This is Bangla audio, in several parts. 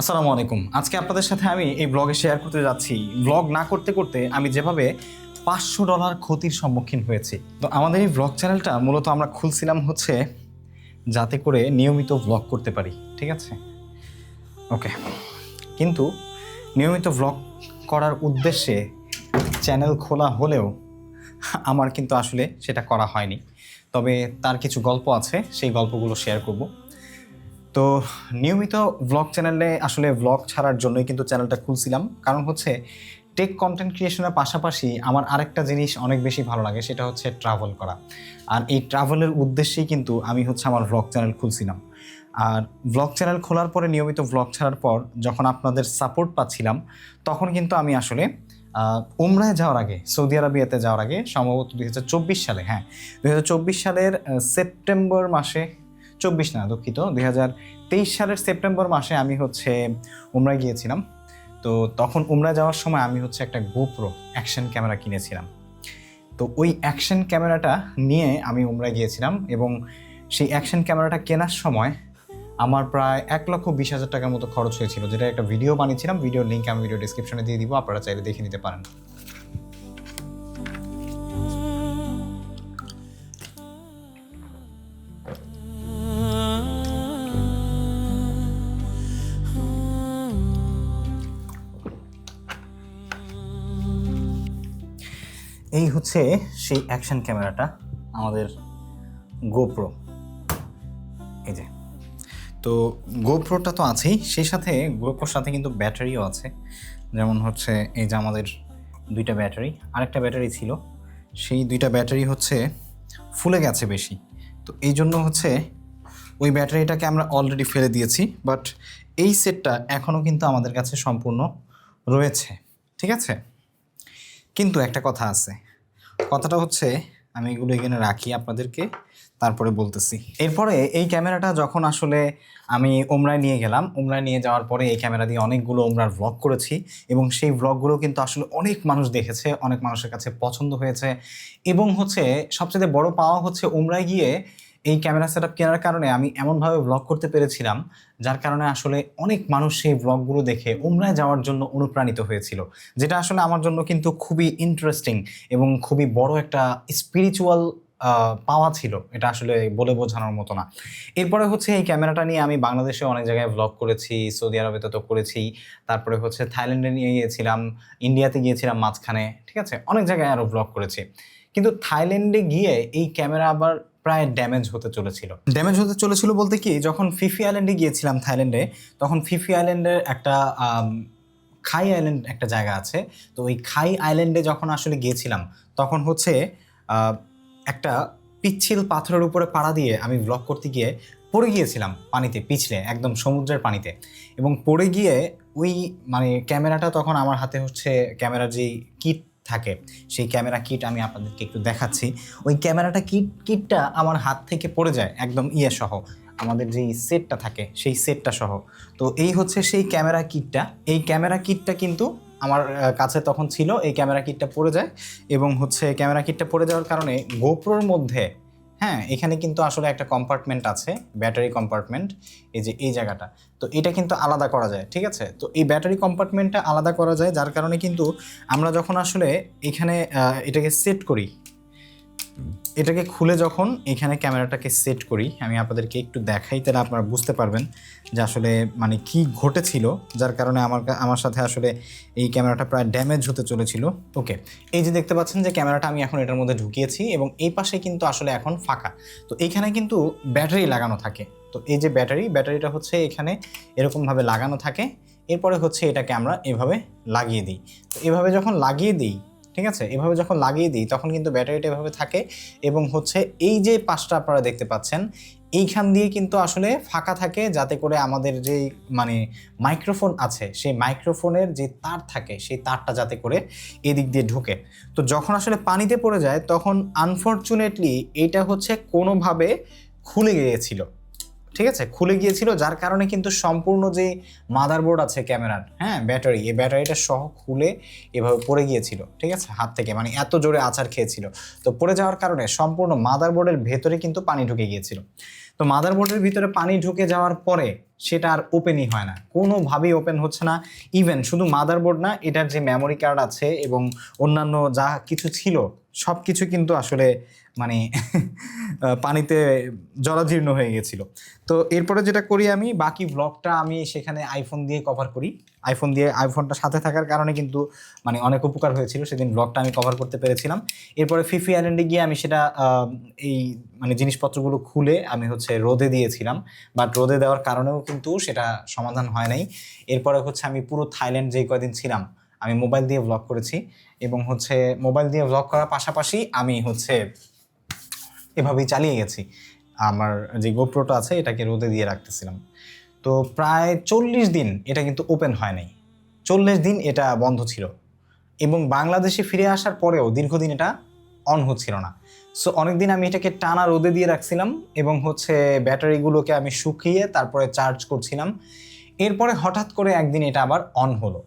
আসসালামু আলাইকুম। আজকে আপনাদের সাথে আমি এই ব্লগে শেয়ার করতে যাচ্ছি। ব্লগ না করতে করতে আমি যেভাবে পাঁচশো ডলার ক্ষতির সম্মুখীন হয়েছি। তো আমাদের এই ব্লগ চ্যানেলটা মূলত আমরা খুলছিলাম হচ্ছে যাতে করে নিয়মিত ব্লগ করতে পারি, ঠিক আছে? ওকে কিন্তু নিয়মিত ব্লগ করার উদ্দেশ্যে চ্যানেল খোলা হলেও আমার কিন্তু আসলে সেটা করা হয়নি। তবে তার কিছু গল্প আছে, সেই গল্পগুলো শেয়ার করব। তো নিয়মিত ব্লগ চ্যানেলে আসলে ব্লগ ছাড়ার জন্যই কিন্তু চ্যানেলটা খুলছিলাম। কারণ হচ্ছে টেক কন্টেন্ট ক্রিয়েশনের পাশাপাশি আমার আরেকটা জিনিস অনেক বেশি ভালো লাগে, সেটা হচ্ছে ট্রাভেল করা। আর এই ট্রাভেলের উদ্দেশ্যেই কিন্তু আমি হচ্ছে আমার ব্লগ চ্যানেল খুলছিলাম। আর ব্লগ চ্যানেল খোলার পরে নিয়মিত ব্লগ ছাড়ার পর যখন আপনাদের সাপোর্ট পাচ্ছিলাম, তখন কিন্তু আমি আসলে উমরায় যাওয়ার আগে, সৌদি আরবিয়াতে যাওয়ার আগে, সম্ভবত দু হাজার চব্বিশ সালে হ্যাঁ দু হাজার চব্বিশ সালের সেপ্টেম্বর মাসে চব্বিশ না, দুঃখিত। দুই সালের সেপ্টেম্বর মাসে আমি হচ্ছে উমরায় গিয়েছিলাম। তো তখন উমরা যাওয়ার সময় আমি হচ্ছে একটা গোপ্রো অ্যাকশন ক্যামেরা কিনেছিলাম। তো ওই অ্যাকশন ক্যামেরাটা নিয়ে আমি উমরায় গিয়েছিলাম এবং সেই অ্যাকশন ক্যামেরাটা কেনার সময় আমার প্রায় এক লক্ষ বিশ হাজার টাকার মতো খরচ হয়েছিল, যেটা একটা ভিডিও বানিয়েছিলাম। ভিডিওর লিঙ্ক আমি ভিডিও ডিসক্রিপশনে দিয়ে দিব, আপনারা চাইলে দেখে নিতে পারেন। এই হচ্ছে সেই অ্যাকশন ক্যামেরাটা আমাদের গোপ্রো এই যে। তো গোপ্রোটা তো আছেই, সেই সাথে গোপ্রোর সাথে কিন্তু ব্যাটারিও আছে। যেমন হচ্ছে এই যে আমাদের দুইটা ব্যাটারি, আরেকটা ব্যাটারি ছিল। সেই দুইটা ব্যাটারি হচ্ছে ফুলে গেছে বেশি। তো এই জন্য হচ্ছে ওই ব্যাটারিটাকে আমরা অলরেডি ফেলে দিয়েছি বাট এই সেটটা এখনও কিন্তু আমাদের কাছে সম্পূর্ণ রয়েছে। ঠিক আছে? কিন্তু একটা কথা আছে কথাটা হচ্ছে, আমি এগুলো এখানে রাখি আপনাদেরকে, তারপরে বলতেছি। এরপরে এই ক্যামেরাটা যখন আসলে আমি ওমরায় নিয়ে গেলাম ওমরায় নিয়ে যাওয়ার পরে এই ক্যামেরা দিয়ে অনেকগুলো ওমরার ব্লগ করেছি এবং সেই ব্লগগুলো কিন্তু আসলে অনেক মানুষ দেখেছে, অনেক মানুষের কাছে পছন্দ হয়েছে এবং হচ্ছে সবচেয়ে বড় পাওয়া হচ্ছে ওমরায় গিয়ে এই ক্যামেরা সেট কেনার কারণে আমি এমনভাবে ব্লগ করতে পেরেছিলাম, যার কারণে আসলে অনেক মানুষ সেই ব্লগগুলো দেখে উমরায় যাওয়ার জন্য অনুপ্রাণিত হয়েছিল। যেটা আসলে আমার জন্য কিন্তু খুবই ইন্টারেস্টিং এবং খুবই বড় একটা স্পিরিচুয়াল পাওয়া ছিল, এটা আসলে বলে বোঝানোর মতো না। এরপরে হচ্ছে এই ক্যামেরাটা নিয়ে আমি বাংলাদেশে অনেক জায়গায় ব্লগ করেছি, সৌদি আরবে তো করেছি, তারপরে হচ্ছে থাইল্যান্ডে নিয়ে গিয়েছিলাম, ইন্ডিয়াতে গিয়েছিলাম মাঝখানে, ঠিক আছে? অনেক জায়গায় আরও ব্লগ করেছি। কিন্তু থাইল্যান্ডে গিয়ে এই ক্যামেরা আবার প্রায় ড্যামেজ হতে চলেছিল। ড্যামেজ হতে চলেছিল বলতে কি, যখন ফিফি আইল্যান্ডে গিয়েছিলাম থাইল্যান্ডে তখন ফিফি আইল্যান্ডের একটা খাই আইল্যান্ড একটা জায়গা আছে। তো ওই খাই আইল্যান্ডে যখন আসলে গিয়েছিলাম, তখন হচ্ছে একটা পিচ্ছিল পাথরের উপরে পাড়া দিয়ে আমি ব্লগ করতে গিয়ে পড়ে গিয়েছিলাম পানিতে, পিছলে, একদম সমুদ্রের পানিতে। এবং পড়ে গিয়ে ওই মানে ক্যামেরাটা তখন আমার হাতে হচ্ছে, ক্যামেরার যেই কিট থাকে। সেই ক্যামেরা কিট আমি আপনাদেরকে একটু দেখাচ্ছি। ওই ক্যামেরাটা কিট কিটটা আমার হাত থেকে পড়ে যায় একদম ইয়ে সহ। আমাদের যেই সেটটা থাকে, সেই সেটটা সহ। তো এই হচ্ছে সেই ক্যামেরা কিটটা এই ক্যামেরা কিটটা কিন্তু আমার কাছে তখন ছিল। এই ক্যামেরা কিটটা পড়ে যায় এবং হচ্ছে ক্যামেরা কিটটা পড়ে যাওয়ার কারণে গোপ্রোর মধ্যে হ্যাঁ এখানে কিন্তু আসলে একটা কম্পার্টমেন্ট আছে ব্যাটারি কম্পার্টমেন্ট এই যে এই জায়গাটা। তো এটা কিন্তু আলাদা করা যায়, ঠিক আছে? তো এই ব্যাটারি কম্পার্টমেন্টটা আলাদা করা যায়, যার কারণে কিন্তু আমরা যখন আসলে এখানে এটাকে সেট করি এটাকে খুলে যখন এখানে ক্যামেরাটাকে সেট করি, আমি আপনাদেরকে একটু দেখাই, তাহলে আপনারা বুঝতে পারবেন যে আসলে মানে কি ঘটেছিল, যার কারণে আমার আমার সাথে আসলে এই ক্যামেরাটা প্রায় ড্যামেজ হতে চলেছিল। ওকে, এই যে দেখতে পাচ্ছেন যে ক্যামেরাটা আমি এখন এটার মধ্যে ঢুকিয়েছি এবং এই পাশে কিন্তু আসলে এখন ফাঁকা। তো এইখানে কিন্তু ব্যাটারি লাগানো থাকে। তো এই যে ব্যাটারি, ব্যাটারিটা হচ্ছে এখানে এরকমভাবে লাগানো থাকে। এরপরে হচ্ছে এটাকে আমরা এভাবে লাগিয়ে দিই। তো এভাবে যখন লাগিয়ে দিই ঠিক আছে? এভাবে যখন লাগিয়ে দিই, তখন কিন্তু ব্যাটারিটা এভাবে থাকে এবং হচ্ছে এই যে পাশটা আপনারা দেখতে পাচ্ছেন, এইখান দিয়ে কিন্তু আসলে ফাঁকা থাকে যাতে করে আমাদের যে মানে মাইক্রোফোন আছে, সেই মাইক্রোফোনের যে তার থাকে, সেই তারটা যাতে করে এদিক দিয়ে ঢুকে। তো যখন আসলে পানিতে পড়ে যায়, তখন আনফর্চুনেটলি এইটা হচ্ছে কোনোভাবে খুলে গিয়েছিল। ঠিক আছে? খুলে গিয়েছিল, যার কারণে কিন্তু সম্পূর্ণ যে মাদারবোর্ড আছে ক্যামেরার হ্যাঁ ব্যাটারি, এই ব্যাটারিটা সহ খুলে এভাবে পড়ে গিয়েছিল, ঠিক আছে? হাত থেকে মানে এত জোরে আচার খেয়েছিল। তো পড়ে যাওয়ার কারণে সম্পূর্ণ মাদারবোর্ডের ভেতরে কিন্তু পানি ঢুকে গিয়েছিল। তো মাদারবোর্ডের ভিতরে পানি ঢুকে যাওয়ার পরে সেটা আর ওপেনই হয় না। কোনোভাবেই ওপেন হচ্ছে না। ইভেন শুধু মাদারবোর্ড না, এটার যে মেমোরি কার্ড আছে এবং অন্যান্য যা কিছু ছিল সব কিছু কিন্তু আসলে মানে পানিতে জরাজীর্ণ হয়ে গেছিল। তো এরপরে যেটা করি আমি, বাকি ব্লগটা আমি সেখানে আইফোন দিয়ে কভার করি। আইফোন দিয়ে আইফোনটা সাথে থাকার কারণে কিন্তু মানে অনেক উপকার হয়েছিল, সেদিন ব্লগটা আমি কভার করতে পেরেছিলাম। এরপরে ফিফি আইল্যান্ডে গিয়ে আমি সেটা এই মানে জিনিসপত্রগুলো খুলে আমি হচ্ছে রোদে দিয়েছিলাম। বাট রোদে দেওয়ার কারণেও কিন্তু সেটা সমাধান হয় নাই। এরপরে হচ্ছে আমি পুরো থাইল্যান্ড যেই কয়দিন ছিলাম, আমি মোবাইল দিয়ে ব্লগ করেছি। এবং হচ্ছে মোবাইল দিয়ে ব্লগ করার পাশাপাশি আমি হচ্ছে এভাবেই চালিয়ে গেছি। আমার যে গোপ্রোটা আছে, এটাকে রোদে দিয়ে রাখতেছিলাম। তো প্রায় চল্লিশ দিন এটা কিন্তু ওপেন হয় নাই। চল্লিশ দিন এটা বন্ধ ছিল। এবং বাংলাদেশে ফিরে আসার পরেও দীর্ঘদিন এটা অন হচ্ছিল না। সো অনেকদিন আমি এটাকে টানা রোদে দিয়ে রাখছিলাম এবং হচ্ছে ব্যাটারিগুলোকে আমি শুকিয়ে তারপরে চার্জ করছিলাম। এরপরে হঠাৎ করে একদিন এটা আবার অন হলো।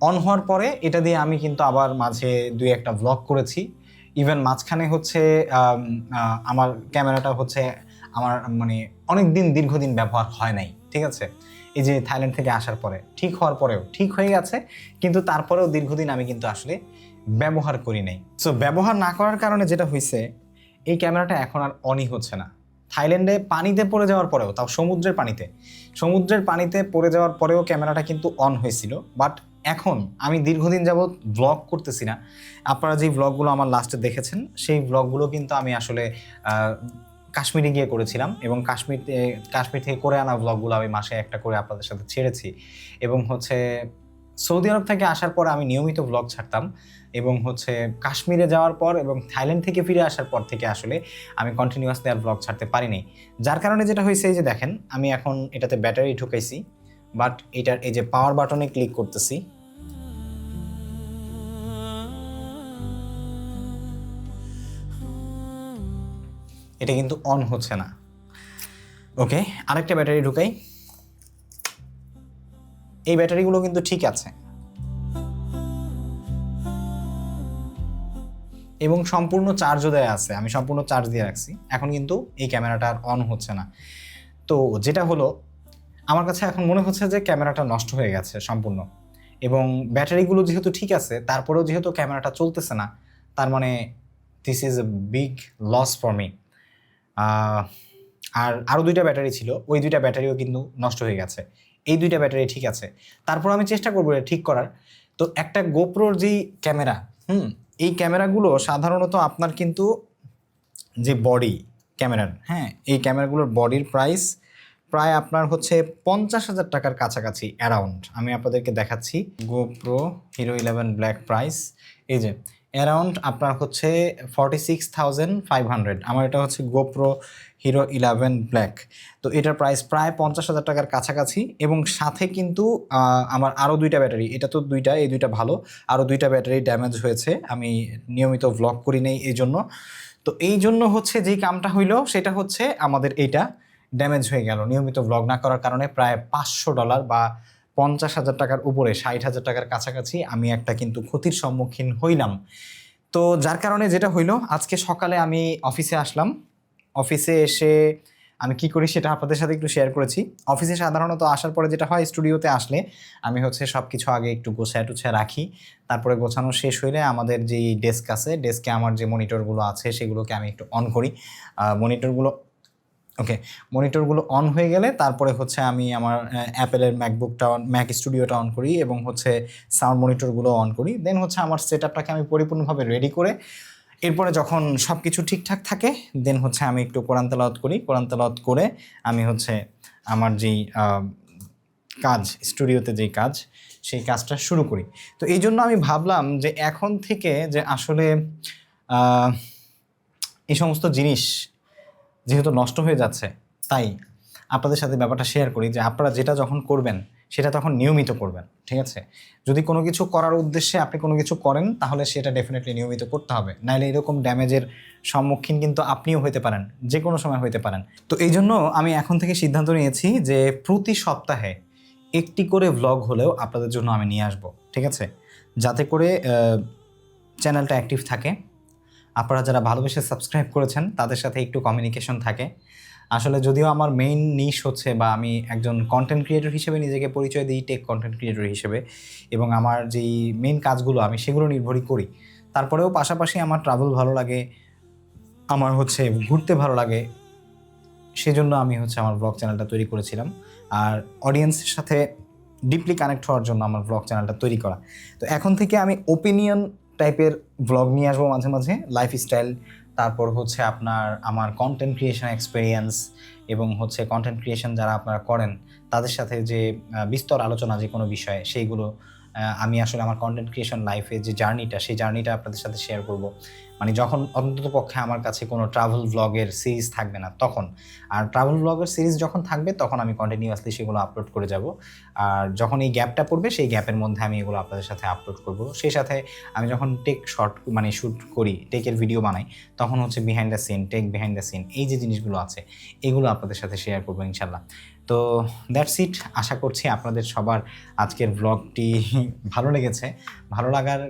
অন হওয়ার পরে এটা দিয়ে আমি কিন্তু আবার মাঝে দুই একটা ব্লগ করেছি। ইভেন মাঝখানে হচ্ছে আমার ক্যামেরাটা হচ্ছে আমার মানে অনেক দিন দীর্ঘদিন ব্যবহার হয় নাই, ঠিক আছে? এই যে থাইল্যান্ড থেকে আসার পরে, ঠিক হওয়ার পরেও, ঠিক হয়ে গেছে, কিন্তু তারপরেও দীর্ঘদিন আমি কিন্তু আসলে ব্যবহার করি নাই। সো ব্যবহার না করার কারণে যেটা হয়েছে এই ক্যামেরাটা এখন আর অনই হচ্ছে না। থাইল্যান্ডে পানিতে পড়ে যাওয়ার পরেও, তাও সমুদ্রের পানিতে সমুদ্রের পানিতে পড়ে যাওয়ার পরেও ক্যামেরাটা কিন্তু অন হয়েছিল বাট এখন আমি দীর্ঘদিন যাবৎ ব্লগ করতেছি না। আপনারা যেই ব্লগগুলো আমার লাস্টে দেখেছেন, সেই ব্লগগুলো কিন্তু আমি আসলে কাশ্মীরে গিয়ে করেছিলাম এবং কাশ্মীর কাশ্মীর থেকে করে আনা ব্লগগুলো আমি মাসে একটা করে আপনাদের সাথে ছেড়েছি। এবং হচ্ছে, সৌদি আরব থেকে আসার পর আমি নিয়মিত ব্লগ ছাড়তাম এবং হচ্ছে, কাশ্মীরে যাওয়ার পর এবং থাইল্যান্ড থেকে ফিরে আসার পর থেকে আসলে আমি কন্টিনিউয়াসলি আর ব্লগ ছাড়তে পারিনি। যার কারণে যেটা হয়েছে, এই যে দেখেন, আমি এখন এটাতে ব্যাটারি ঢুকাইছি বাট এটার এই যে পাওয়ার বাটনে ক্লিক করতেছি। এটা কিন্তু অন হচ্ছে না। ওকে আরেকটা ব্যাটারি ঢুকাই। এই ব্যাটারিগুলো কিন্তু ঠিক আছে। এবং সম্পূর্ণ চার্জও দেয়া আছে, আমি সম্পূর্ণ চার্জ দিয়ে রাখছি। এখন কিন্তু এই ক্যামেরাটা আর অন হচ্ছে না। তো যেটা হলো, আমার কাছে এখন মনে হচ্ছে যে ক্যামেরাটা নষ্ট হয়ে গেছে সম্পূর্ণ। এবং ব্যাটারিগুলো যেহেতু ঠিক আছে, তারপরেও যেহেতু ক্যামেরাটা চলতেছে না, তার মানে this is a big loss for me আর আরও দুইটা ব্যাটারি ছিল। ওই দুইটা ব্যাটারিও কিন্তু নষ্ট হয়ে গেছে। এই দুইটা ব্যাটারি ঠিক আছে। তারপর আমি চেষ্টা করব এটা ঠিক করার। তো একটা গোপ্রোর যেই ক্যামেরা, হুম, এই ক্যামেরাগুলো সাধারণত আপনার কিন্তু যে বডি ক্যামেরার হ্যাঁ এই ক্যামেরাগুলোর বডির প্রাইস প্রায় আপনার হচ্ছে পঞ্চাশ হাজার টাকার কাছাকাছি অ্যারাউন্ড আমি আপনাদেরকে দেখাচ্ছি। GoPro Hero eleven black price এই যে অ্যারাউন্ড আপনার হচ্ছে forty six thousand five hundred আমার এটা হচ্ছে গোপ্রো হিরো ইলেভেন ব্ল্যাক তো এটার প্রাইস প্রায় পঞ্চাশ হাজার টাকার কাছাকাছি এবং সাথে কিন্তু আমার আরও দুইটা ব্যাটারি। এটা তো দুইটা, এই দুইটা ভালো। আরও দুইটা ব্যাটারি ড্যামেজ হয়েছে। আমি নিয়মিত ব্লগ করি নেই এই জন্য। তো এই জন্য হচ্ছে যেই কামটা হইল, সেটা হচ্ছে আমাদের এইটা ড্যামেজ হয়ে গেল। নিয়মিত ব্লগ না করার কারণে প্রায় পাঁচশো ডলার বা পঞ্চাশ হাজার টাকার উপরে, ষাট হাজার টাকার কাছাকাছি আমি একটা কিন্তু ক্ষতির সম্মুখীন হইলাম। তো যার কারণে যেটা হইল, আজকে সকালে আমি অফিসে আসলাম। অফিসে এসে আমি কি করি সেটা আপনাদের সাথে একটু শেয়ার করেছি। অফিসে সাধারণত আসার পরে যেটা হয়, স্টুডিওতে আসলে আমি হচ্ছে সব কিছু আগে একটু গোছায় টুছায় রাখি। তারপরে গোছানো শেষ হইলে আমাদের যেই ডেস্ক আছে ডেস্কে আমার যে মনিটরগুলো আছে, সেগুলোকে আমি একটু অন করি। মনিটরগুলো ওকে মনিটরগুলো অন হয়ে গেলে তারপরে হচ্ছে আমি আমার অ্যাপেলের ম্যাকবুকটা অন ম্যাক স্টুডিওটা অন করি এবং হচ্ছে সাউন্ড মনিটরগুলো অন করি। দেন হচ্ছে আমার সেট আপটাকে আমি পরিপূর্ণভাবে রেডি করে এরপরে যখন সব কিছু ঠিকঠাক থাকে দেন হচ্ছে আমি একটু কোরআন তেলাওয়াত করি। কোরআন তেলাওয়াত করে আমি হচ্ছে আমার যেই কাজ স্টুডিওতে যেই কাজ, সেই কাজটা শুরু করি। তো এই জন্য আমি ভাবলাম যে এখন থেকে যে আসলে এই সমস্ত জিনিস যেহেতু নষ্ট হয়ে যাচ্ছে, তাই আপনাদের সাথে ব্যাপারটা শেয়ার করি যে আপনারা যেটা যখন করবেন, সেটা তখন নিয়মিত করবেন, ঠিক আছে? যদি কোনো কিছু করার উদ্দেশ্যে আপনি কোনো কিছু করেন, তাহলে সেটা ডেফিনেটলি নিয়মিত করতে হবে। নাইলে এরকম ড্যামেজের সম্মুখীন কিন্তু আপনিও হতে পারেন যে কোনো সময় হতে পারেন। তো এই জন্য আমি এখন থেকে সিদ্ধান্ত নিয়েছি যে প্রতি সপ্তাহে একটি করে ভ্লগ হলেও আপনাদের জন্য আমি নিয়ে আসব, ঠিক আছে? যাতে করে চ্যানেলটা অ্যাক্টিভ থাকে। আপনারা যারা ভালোবেসে সাবস্ক্রাইব করেছেন, তাদের সাথে একটু কমিউনিকেশন থাকে। আসলে যদিও আমার মেইন নিশ হচ্ছে বা আমি একজন কন্টেন্ট ক্রিয়েটর হিসেবে নিজেকে পরিচয় দিই টেক কন্টেন্ট ক্রিয়েটর হিসেবে, এবং আমার যেই মেইন কাজগুলো আমি সেগুলো নির্ভরই করি। তারপরেও পাশাপাশি আমার ট্রাভেল ভালো লাগে, আমার হচ্ছে ঘুরতে ভালো লাগে, সেজন্য আমি হচ্ছে আমার ব্লগ চ্যানেলটা তৈরি করেছিলাম। আর অডিয়েন্সের সাথে ডিপলি কানেক্ট হওয়ার জন্য আমার ব্লগ চ্যানেলটা তৈরি করা। তো এখন থেকে আমি ওপিনিয়ন টাইপের ব্লগ নিয়ে আসব মাঝে মাঝে লাইফস্টাইল তারপর হচ্ছে আপনার আমার কন্টেন্ট ক্রিয়েশন এক্সপিরিয়েন্স এবং হচ্ছে কন্টেন্ট ক্রিয়েশন যারা আপনারা করেন, তাদের সাথে যে বিস্তর আলোচনা যে কোনো বিষয়ে, সেইগুলো আমি আসলে আমার কন্টেন্ট ক্রিয়েশন লাইফে যে জার্নিটা সেই জার্নিটা আপনাদের সাথে শেয়ার করব। মানে যখন অন্তত পক্ষে আমার কাছে কোনো ট্রাভেল ব্লগের সিরিজ থাকবে না, তখন। আর ট্রাভেল ব্লগের সিরিজ যখন থাকবে, তখন আমি কন্টিনিউয়াসলি সেগুলো আপলোড করে যাব। আর যখন এই গ্যাপটা পড়বে, সেই গ্যাপের মধ্যে আমি এগুলো আপনাদের সাথে আপলোড করব। সেই সাথে আমি যখন টেক শর্ট মানে শ্যুট করি টেকের ভিডিও বানাই, তখন হচ্ছে behind the scene take behind the scene এই যে জিনিসগুলো আছে, এগুলো আপনাদের সাথে শেয়ার করব ইনশাল্লাহ তো দ্যাটস ইট আশা করছি আপনাদের সবার আজকের ব্লগটি ভালো লেগেছে। ভালো লাগার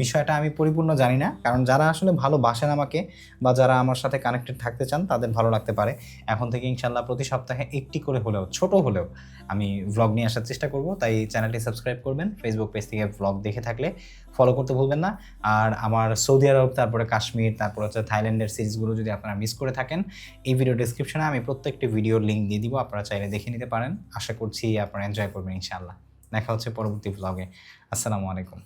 বিষয়টা আমি পরিপূর্ণ জানি না। কারণ যারা আসলে ভালোবাসেন আমাকে বা যারা আমার সাথে কানেক্টেড থাকতে চান, তাদের ভালো লাগতে পারে। এখন থেকে ইনশাল্লাহ প্রতি সপ্তাহে একটি করে হলেও, ছোট হলেও আমি ভ্লগ নিয়ে আসার চেষ্টা করব। তাই চ্যানেলটি সাবস্ক্রাইব করবেন ফেসবুক পেজ থেকে ভ্লগ দেখে থাকলে ফলো করতে ভুলবেন না। আর আমার সৌদি আরব, তারপরে কাশ্মীর, তারপর হচ্ছে থাইল্যান্ডের সিরিজগুলো যদি আপনারা মিস করে থাকেন, এই ভিডিও ডিসক্রিপশনে আমি প্রত্যেকটি ভিডিওর লিঙ্ক দিয়ে দিব। আপনারা চাইলে দেখে নিতে পারেন। আশা করছি আপনারা এনজয় করবেন ইনশাআল্লাহ। দেখা হচ্ছে পরবর্তী ভ্লগে আসসালামু আলাইকুম।